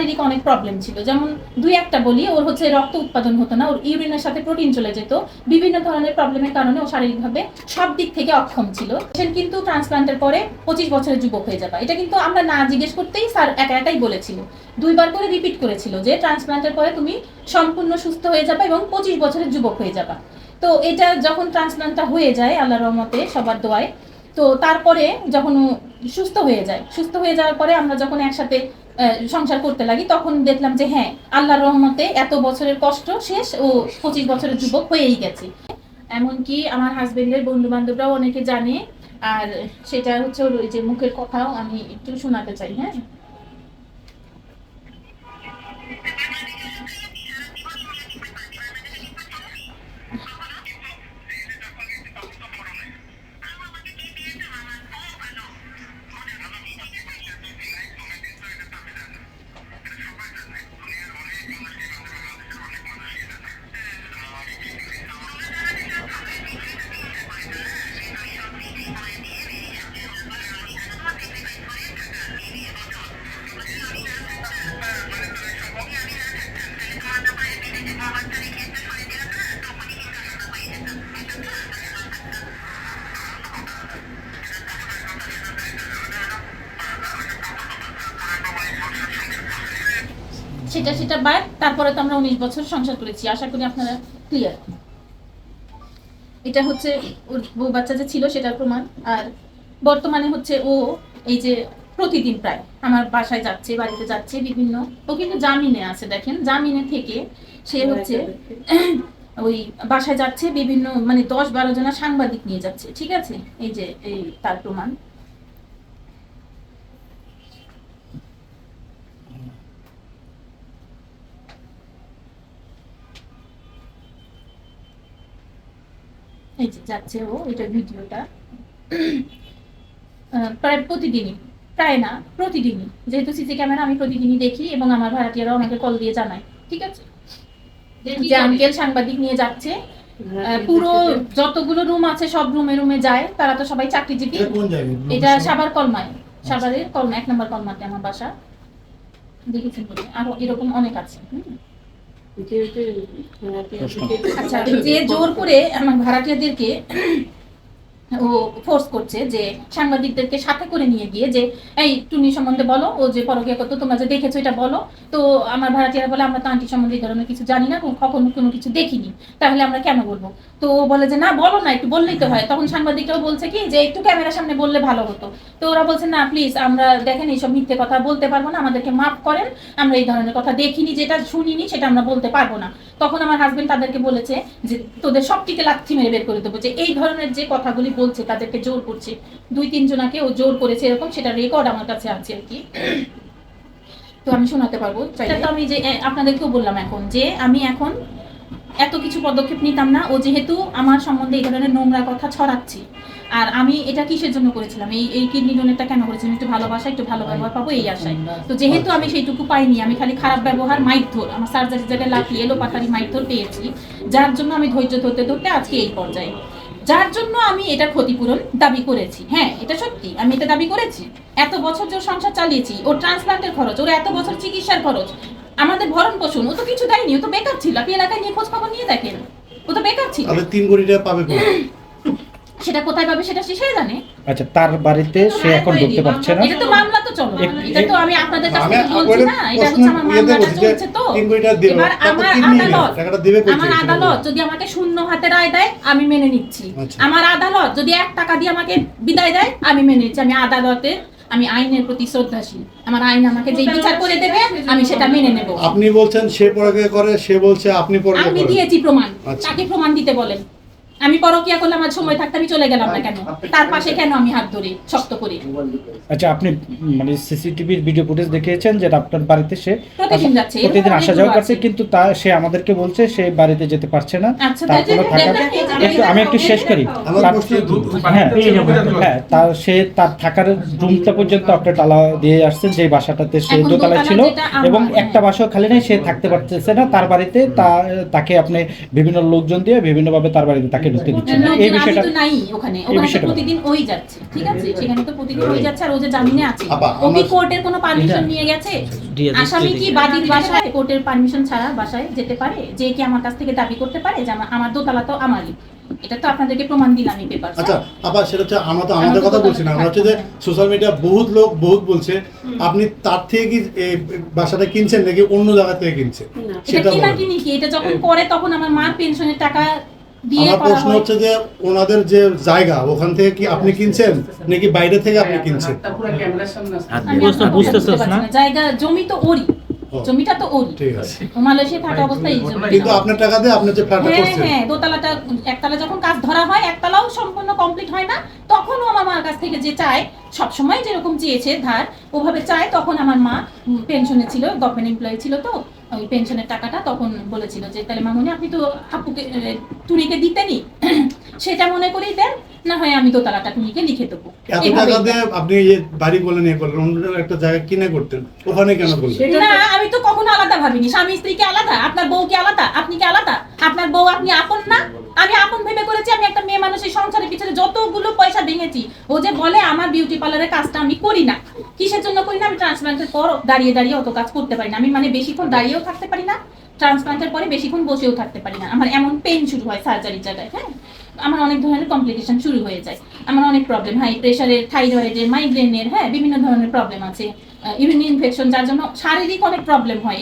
শারীরিক অনেক প্রবলেম ছিল। যেমন দুই একটা বলি, ওর হচ্ছে রক্ত উৎপাদন হতো না, ওর ইউরিনের সাথে প্রোটিন চলে যেত। বিভিন্ন ধরনের প্রবলেমের কারণে ও শারীরিকভাবে সব দিক থেকে অক্ষম ছিল। সে কিন্তু ট্রান্সপ্লান্টের পরে পঁচিশ বছরের যুবক হয়ে যাবে। এটা কিন্তু আমরা না জিজ্ঞেস করতেই স্যার একা একাই বলেছিল। দুইবার করে রিপিট করেছিল যে ট্রান্সপ্লান্টের পরে তুমি সম্পূর্ণ সুস্থ হয়ে যাবে এবং পঁচিশ বছরের যুবক হয়ে যাবা। তো এটা যখন ট্রান্সপ্লান্টটা হয়ে যায় আল্লাহ রহমতে, সবার দোয়ায়, তো তারপরে যখন সুস্থ হয়ে যায়, সুস্থ হয়ে যাওয়ার পরে আমরা যখন একসাথে সংসার করতে লাগি, তখন দেখলাম যে হ্যাঁ আল্লাহর রহমতে এত বছরের কষ্ট শেষ ও পঁচিশ বছরের যুবক হয়েই গেছে। এমনকি আমার হাজবেন্ডের বন্ধু বান্ধবরাও অনেকে জানে, আর সেটা হচ্ছে ওই যে মুখের কথাও আমি একটু শোনাতে চাই হ্যাঁ? সেটা সেটা বাদ তারপরে তো আমরা উনিশ বছর সংসার করেছি। আশা করি আপনারা ক্লিয়ার এটা হচ্ছে ওর বউ বাচ্চা যে ছিল সেটার প্রমাণ। আর বর্তমানে হচ্ছে ও এই যে প্রতিদিন প্রায় আমার বাসায় যাচ্ছে বাড়িতে যাচ্ছে বিভিন্ন। ও কিন্তু জামিনে আছে দেখেন। জামিনে থেকে সে হচ্ছে ওই বাসায় যাচ্ছে বিভিন্ন মানে দশ বারো জনা সাংবাদিক নিয়ে যাচ্ছে ঠিক আছে? এই যে এই তার প্রমাণ। এই যে যাচ্ছে ও এটা ভিডিওটা। আহ, প্রায় প্রতিদিনই প্রায় না প্রতিদিনই। যেহেতু সিসি ক্যামেরা আমি প্রতিদিনই দেখি এবং আমার ভাড়াটিয়ারাও আমাকে কল দিয়ে জানায় ঠিক আছে? যে আঙ্কেল সাংবাদিক নিয়ে যাচ্ছে পুরো যতগুলো রুম আছে সব রুমে রুমে যায় তারা তো সবাই চাকরিজীবী। এটা এটা সাবার কলমায় সাভারের কলমা এক নম্বর কলমাতে আমার বাসা। দেখেছেন বলে আরও এরকম অনেক আছে হুম। আচ্ছা যে জোর করে আমার ভাড়াটিয়াদেরকে ও ফোর্স করছে যে সাংবাদিকদেরকে সাথে করে নিয়ে গিয়ে যে, এই টুনি সম্বন্ধে বলো, ও যে পরকীয়া করতো তোমরা যে দেখেছ এটা বলো। তো আমার ভাড়াটিয়ারা বলে, আমরা তো আন্টি সম্বন্ধে এই ধরনের কিছু জানি না কখনো কোনো কিছু দেখিনি। তাহলে আমরা কেন বলব? তো ও বলে যে, না, বলো না, একটু বললেই তো হয়। তখন সাংবাদিকরাও বলছে কি, যে একটু ক্যামেরার সামনে বললে ভালো হতো। তো ওরা বলছে, না প্লিজ আমরা দেখেন এইসব মিথ্যে কথা বলতে পারব না, আমাদেরকে মাফ করেন, আমরা এই ধরনের কথা দেখিনি, যেটা শুনিনি, সেটা আমরা বলতে পারব না। তখন আমার হাজবেন্ড তাদেরকে বলেছে যে তোদের সবটিকে লাথি মেরে বের করে দেবো। যে এই ধরনের যে কথাগুলি বলছে তাদেরকে জোর করছে। দুই তিনজনাকে ও জোর করেছে এরকম সেটা রেকর্ড আমার কাছে আছে আর কি। তো আমি শোনাতে পারব? সেটা তো আমি যে আপনাদেরকেও বললাম এখন যে আমি এখন এত কিছু পদক্ষেপ নিতাম না। ও যেহেতু আমার সম্বন্ধে এই ধরনের নোংরা কথা ছড়াচ্ছি। আর আমি এটা কিসের জন্য করেছিলাম? এই এই কিডনি ডোনেটটা কেন করেছিলাম একটু ভালোবাসা, একটু ভালো ব্যবহার পাবো, এই আশায়। তো যেহেতু আমি সেইটুকু পাইনি, আমি খালি খারাপ ব্যবহার মাইথর আমার সার্জারি জায়গায় লাফিয়ে এলো পাতারি মাইথর পেয়েছি। যার জন্য আমি ধৈর্য ধরতে ধরতে আজকে এই পর্যায়ে। যার জন্য আমি এটা ক্ষতিপূরণ দাবি করেছি। হ্যাঁ এটা সত্যি, আমি এটা দাবি করেছি। এত বছর যে সংসার চালিয়েছি, ওর ট্রান্সপ্লান্টের খরচ, ওর এত বছর চিকিৎসার খরচ আমাদের ভরণ পোষণ ও তো কিছু দেয়নি ও তো বেকার ছিল আপনি এলাকায় নিয়ে খোঁজ খবর নিয়ে দেখেন ও তো বেকার ছিল তাহলে তিন কোটি টাকা পাবে কোথায়? সেটা কোথায় পাবে সেটা সে সেই জানে আচ্ছা তার বাড়িতে সে এখন ঢুকতে পারছে না এটা তো মামলা তো চলো এক- এটা তো আমি আপনাদের কাছ আমি বলছি না এটা প্রশ্ন হচ্ছে আমার ইয়েতে মামলাটা বলছি যে চলছে তো তিন কোটি টাকা দেবে। এবার তারপর আমার তিন আদালত টাকাটা দেবে কোথায়? আমার সেটা আদালত। যদি আমাকে শূন্য হাতে রায় দেয় আমি মেনে নিচ্ছি আচ্ছা। আমার আদালত যদি এক টাকা দিয়ে আমাকে বিদায় দেয় আমি মেনে নিচ্ছি আমি আদালতে আমি আইনের প্রতি শ্রদ্ধাশীল। আমার আইন আমাকে যে বিচার করে দেবে আমি সেটা মেনে নেব। আপনি বলছেন সে পরাগে করে সে বলছে আপনি পরকে আমি দিয়েছি প্রমাণ। আচ্ছা। তাকে প্রমাণ দিতে বলেন। আমি পরকিয়া করলে আমার সময় থাকতে আমি চলে গেলাম না কেন? তার পাশে কেন আমি হাত ধরি শক্ত করে? আচ্ছা আপনি মানে সিসিটিভির ভিডিও ফুটেজ দেখিয়েছেন যে আপনার বাড়িতে সে প্রতিদিন যাচ্ছে প্রতিদিন আসা যাওয়া করছে কিন্তু তা সে আমাদেরকে বলছে সে বাড়িতে যেতে পারছে না। আচ্ছা, তার কোনো থাকার একটু আমি একটু শেষ করি। হ্যাঁ হ্যাঁ তার সে তার থাকার রুমটা পর্যন্ত আপনি তালা দিয়ে আসছেন যে বাসাটাতে সে দোতলায় দোতলা ছিল। এবং। একটা বাসাও খালি নেই সে থাকতে পারতেছে না। তার বাড়িতে তা তাকে আপনি বিভিন্ন লোকজন দিয়ে বিভিন্নভাবে তার বাড়িতে তাকে ঢুকতে দিচ্ছে না। এই বিষয়টা তো নাই ওখানে। ওখানে তো প্রতিদিন ওই যাচ্ছে ঠিক আছে? সেখানে তো প্রতিদিন ওই যাচ্ছে আর ও যে জামিনে আছে। ও কি কোর্টের কোনো পারমিশন নিয়ে গেছে? আসামি কি দিকে। বাদীর বাসায়? কোর্টের পারমিশন ছাড়া বাসায় যেতে পারে? যে কি আমার কাছ থেকে দাবি করতে পারে? যে আমার- দোতলা তো আমারই। এটা তো আপনাদেরকে প্রমাণ দিলামই পেপার আচ্ছা আবার সেটা হচ্ছে আমরা তো আমাদের কথা বলছি না। আমরা হচ্ছে যে। সোশ্যাল মিডিয়া বহুত লোক বহুত বলছে আপনি তার থেকে কি এই বাসাটা কিনছেন নাকি অন্য জায়গা থেকে কিনছেন? এটা সেটা কিনা কিনি কি? এটা যখন করে তখন আমার মা পেনশনের টাকা আমার প্রশ্ন হচ্ছে যে ওনাদের যে জায়গা ওখান থেকে কি আপনি কিনছেন নাকি বাইরে থেকে আপনি কিনছেন? না। জায়গা জমি তো ওরই। জমিটা তো ওরই। মালয়েশিয়া থাকা অবস্থায় এই জমি কিন্তু আপনার টাকা দিয়ে আপনি যে ফ্ল্যাটটা হ্যাঁ করছেন। হ্যাঁ দোতলাটা একতলা যখন কাজ ধরা হয় একতলাও সম্পূর্ণ কমপ্লিট হয় না। তখনও আমার মার কাছ থেকে যে চায় সবসময় যেরকম চেয়েছে ধার ওভাবে চায় তখন আমার মা পেনশনে ছিল গভর্নমেন্ট এমপ্লয়ি ছিল তো। ওই পেনশনের টাকাটা তখন বলেছিল যে তাহলে মামনি আপনি তো আপুকে টুনিকে দিতেনি সেটা মনে করেই দেন না হয় আমি দোতলাটা টুনিকে লিখে দেবো। এত টাকা দিয়ে আপনি এই বাড়ি বলে নিয়ে করলেন অন্য একটা জায়গা কিনে করতেন ওখানে কেন করলেন? না আমি তো কখনো আলাদা ভাবিনি। স্বামী স্ত্রী কি আলাদা আপনার বউ কি আলাদা আপনি কি আলাদা? আপনার বউ আপনি আপন না? আমি আপন ভেবে করেছি আমি একটা মেয়ে মানুষের সংসারের পিছনে যতগুলো পয়সা ভেঙেছি ও যে বলে আমার বিউটি পার্লারের কাজটা আমি করি না। কিসের জন্য করি না? আমি ট্রান্সপ্লান্টের পর দাঁড়িয়ে দাঁড়িয়ে অত কাজ করতে পারি না। আমি মানে বেশিক্ষণ দাঁড়িয়েও থাকতে পারি না ট্রান্সপ্লান্টের পরে বেশিক্ষণ বসেও থাকতে পারি না। আমার এমন পেন শুরু হয় সার্জারির জায়গায় হ্যাঁ? আমার অনেক ধরনের কমপ্লিকেশন শুরু হয়ে যায়। আমার অনেক প্রবলেম হাই প্রেশারের থাইরয়েডের মাইগ্রেনের হ্যাঁ? বিভিন্ন ধরনের প্রবলেম আছে ইউরিন ইনফেকশন যার জন্য শারীরিক অনেক প্রবলেম হয়।